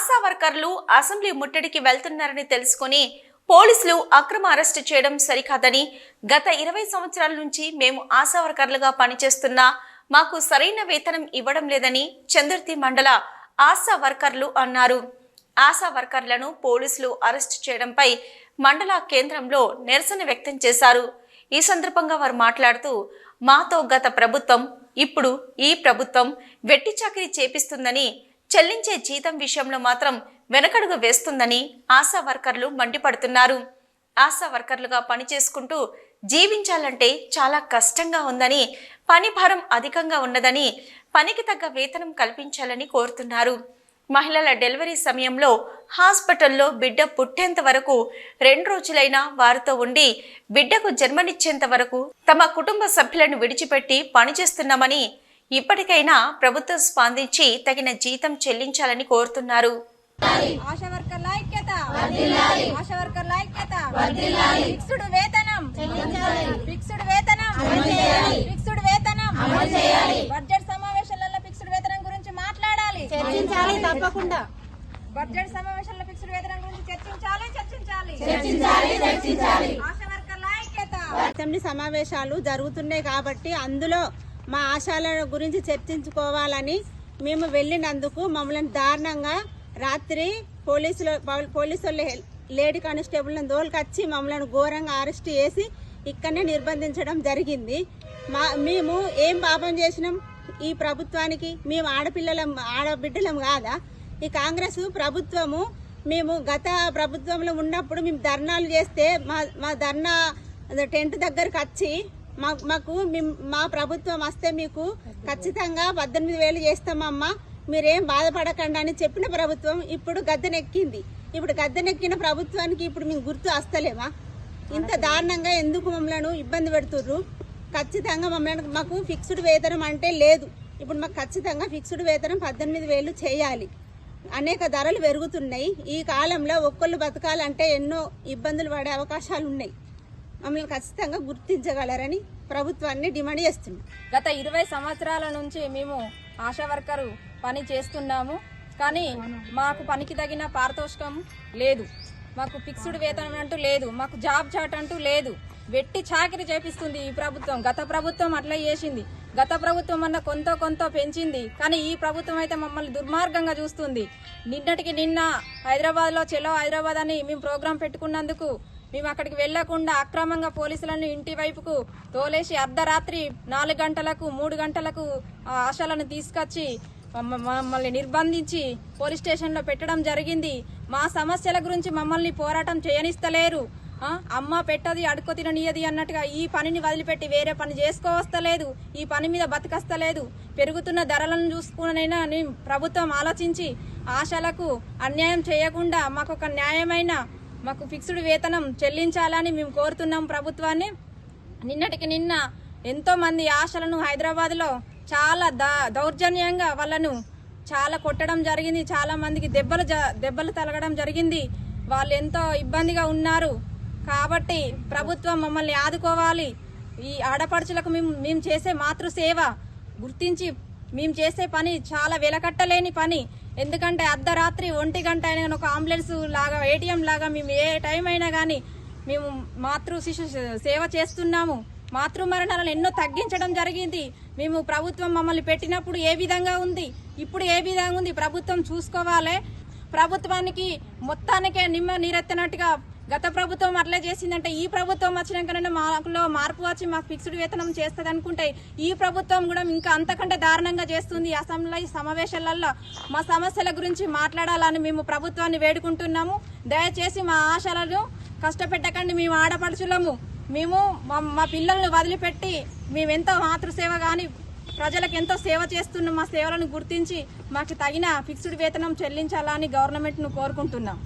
ఆశా వర్కర్లు అసెంబ్లీ ముట్టడికి వెళ్తున్నారని తెలుసుకుని పోలీసులు అక్రమ అరెస్టు చేయడం సరికాదని గత ఇరవై సంవత్సరాల నుంచి మేము ఆశా వర్కర్లుగా పనిచేస్తున్నా మాకు సరైన వేతనం ఇవ్వడం లేదని చంద్రతి మండల ఆశా వర్కర్లు అన్నారు. ఆశా వర్కర్లను పోలీసులు అరెస్టు చేయడంపై మండల కేంద్రంలో నిరసన వ్యక్తం చేశారు. ఈ సందర్భంగా వారు మాట్లాడుతూ మాతో గత ప్రభుత్వం ఇప్పుడు ఈ ప్రభుత్వం వెట్టి చాకరీ చేపిస్తుందని చెల్లించే జీతం విషయంలో మాత్రం వెనకడుగు వేస్తుందని ఆశా వర్కర్లు మండిపడుతున్నారు. ఆశా వర్కర్లుగా పనిచేసుకుంటూ జీవించాలంటే చాలా కష్టంగా ఉందని పని భారం అధికంగా ఉన్నదని పనికి తగ్గ వేతనం కల్పించాలని కోరుతున్నారు. మహిళల డెలివరీ సమయంలో హాస్పిటల్లో బిడ్డ పుట్టేంత వరకు రెండు రోజులైనా వారితో ఉండి బిడ్డకు జన్మనిచ్చేంత వరకు తమ కుటుంబ సభ్యులను విడిచిపెట్టి పనిచేస్తున్నామని ఇప్పటికైనా ప్రభుత్వం స్పందించి తగిన జీతం చెల్లించాలని కోరుతున్నారు. ఆశా వర్కర్ల ఐక్యత ఆశా వర్కర్ల ఐక్యత ఫిక్స్డ్ వేతనం ఫిక్స్డ్ వేతనం ఫిక్స్డ్ వేతనం బడ్జెట్ సమావేశాలలో ఫిక్స్డ్ వేతనం గురించి మాట్లాడాలి. చర్చించాలి తప్పకుండా. బడ్జెట్ సమావేశాల్లో ఫిక్స్డ్ వేతనం గురించి చర్చించాలి చర్చించాలి. చర్చించాలి చర్చించాలి. ఆశా వర్కర్ల ఐక్యత. అసెంబ్లీ సమావేశాలు జరుగుతున్నాయి కాబట్టి అందులో మా ఆశాల గురించి చర్చించుకోవాలని మేము వెళ్ళినందుకు మమ్మల్ని దారుణంగా రాత్రి పోలీసులు పోలీసు వాళ్ళు లేడీ కానిస్టేబుల్ని దోలుకొచ్చి మమ్మల్ని ఘోరంగా అరెస్ట్ చేసి ఇక్కడనే నిర్బంధించడం జరిగింది. మా మేము ఏం పాపం చేసినాం ఈ ప్రభుత్వానికి? మేము ఆడపిల్లలం ఆడబిడ్డలం కాదా? ఈ కాంగ్రెస్ ప్రభుత్వము మేము గత ప్రభుత్వంలో ఉన్నప్పుడు మేము ధర్నాలు చేస్తే మా మా ధర్నా టెంట్ దగ్గరకు వచ్చి మాకు మా ప్రభుత్వం వస్తే మీకు ఖచ్చితంగా పద్దెనిమిది వేలు చేస్తామమ్మా. మీరేం బాధపడకండి అని చెప్పిన ప్రభుత్వం ఇప్పుడు గద్దెనెక్కింది. ఇప్పుడు గద్దెనెక్కిన ప్రభుత్వానికి ఇప్పుడు మేము గుర్తు వస్తలేమా ఇంత దారుణంగా ఎందుకు మమ్మల్ని ఇబ్బంది పెడుతుర్రు? ఖచ్చితంగా మమ్మల్ని మాకు ఫిక్స్డ్ వేతనం అంటే లేదు. ఇప్పుడు మాకు ఖచ్చితంగా ఫిక్స్డ్ వేతనం పద్దెనిమిది వేలు చేయాలి. అనేక ధరలు పెరుగుతున్నాయి. ఈ కాలంలో ఒక్కళ్ళు బతకాలంటే ఎన్నో ఇబ్బందులు పడే అవకాశాలు ఉన్నాయి మమ్మల్ని ఖచ్చితంగా గుర్తించగలరని ప్రభుత్వాన్ని డిమాండ్ చేస్తున్నాం. గత ఇరవై సంవత్సరాల నుంచి మేము ఆశా వర్కరు పని చేస్తున్నాము కానీ మాకు పనికి తగిన పారితోషికం లేదు. మాకు ఫిక్స్డ్ వేతనం అంటూ లేదు మాకు జాబ్ చాట్ అంటూ లేదు. వెట్టి చాకిరి చేపిస్తుంది ఈ ప్రభుత్వం. గత ప్రభుత్వం అట్లా చేసింది. గత ప్రభుత్వం అన్న కొంత కొంత పెంచింది కానీ ఈ ప్రభుత్వం అయితే మమ్మల్ని దుర్మార్గంగా చూస్తుంది. నిన్నటికి నిన్న హైదరాబాద్లో చెలో హైదరాబాద్ అని మేము ప్రోగ్రాం పెట్టుకున్నందుకు మేము అక్కడికి వెళ్ళకుండా అక్రమంగా పోలీసులను ఇంటి వైపుకు తోలేసి అర్ధరాత్రి నాలుగు గంటలకు మూడు గంటలకు ఆశలను తీసుకొచ్చి మమ్మల్ని నిర్బంధించి పోలీస్ స్టేషన్లో పెట్టడం జరిగింది. మా సమస్యల గురించి మమ్మల్ని పోరాటం చేయనిస్తలేరు. అమ్మ పెట్టది అడుక్కు తిననీయది అన్నట్టుగా ఈ పనిని వదిలిపెట్టి వేరే పని చేసుకోవస్తలేదు. ఈ పని మీద బతకస్తలేదు. పెరుగుతున్న ధరలను చూసుకునైనా ప్రభుత్వం ఆలోచించి ఆశలకు అన్యాయం చేయకుండా మాకు ఒక న్యాయమైన మాకు ఫిక్స్డ్ వేతనం చెల్లించాలని మేము కోరుతున్నాం ప్రభుత్వాన్ని. నిన్నటికి నిన్న ఎంతో మంది ఆశలను హైదరాబాద్లో చాలా దౌర్జన్యంగా వాళ్ళను చాలా కొట్టడం జరిగింది. చాలా మందికి దెబ్బలు జ- దెబ్బలు తలగడం జరిగింది. వాళ్ళు ఎంతో ఇబ్బందిగా ఉన్నారు. కాబట్టి ప్రభుత్వం మమ్మల్ని ఆదుకోవాలి. ఈ ఆడపడుచులకు మేము మేము చేసే మాతృసేవ గుర్తించి మేము చేసే పని చాలా వెలకట్టలేని పని. ఎందుకంటే అర్ధరాత్రి ఒంటి గంట అయినా కానీ ఒక అంబులెన్స్ లాగా ఏటీఎం లాగా మేము ఏ టైం అయినా కానీ మేము మాతృ శిశు సేవ చేస్తున్నాము. మాతృ మరణాలను ఎన్నో తగ్గించడం జరిగింది. మేము ప్రభుత్వం మమ్మల్ని పెట్టినప్పుడు ఏ విధంగా ఉంది? ఇప్పుడు ఏ విధంగా ఉంది? ప్రభుత్వం చూసుకోవాలి. ప్రభుత్వానికి మొత్తానికే నిమ్మ నీరెత్తినట్టుగా గత ప్రభుత్వం అట్లా చేసిందంటే ఈ ప్రభుత్వం వచ్చినాకనే మాకులో మార్పు వచ్చి మాకు ఫిక్స్డ్ వేతనం చేస్తుంది అనుకుంటే ఈ ప్రభుత్వం కూడా ఇంకా అంతకంటే దారుణంగా చేస్తుంది. అసెంబ్లీ సమావేశాలలో మా సమస్యల గురించి మాట్లాడాలని మేము ప్రభుత్వాన్ని వేడుకుంటున్నాము. దయచేసి మా ఆశలను కష్టపెట్టకండి. మేము ఆడపడుచులము. మేము మా మా పిల్లల్ని వదిలిపెట్టి మేమెంతో మాతృసేవ కానీ ప్రజలకు ఎంతో సేవ చేస్తున్న మా సేవలను గుర్తించి మాకు తగిన ఫిక్స్డ్ వేతనం చెల్లించాలని గవర్నమెంట్ను కోరుకుంటున్నాం.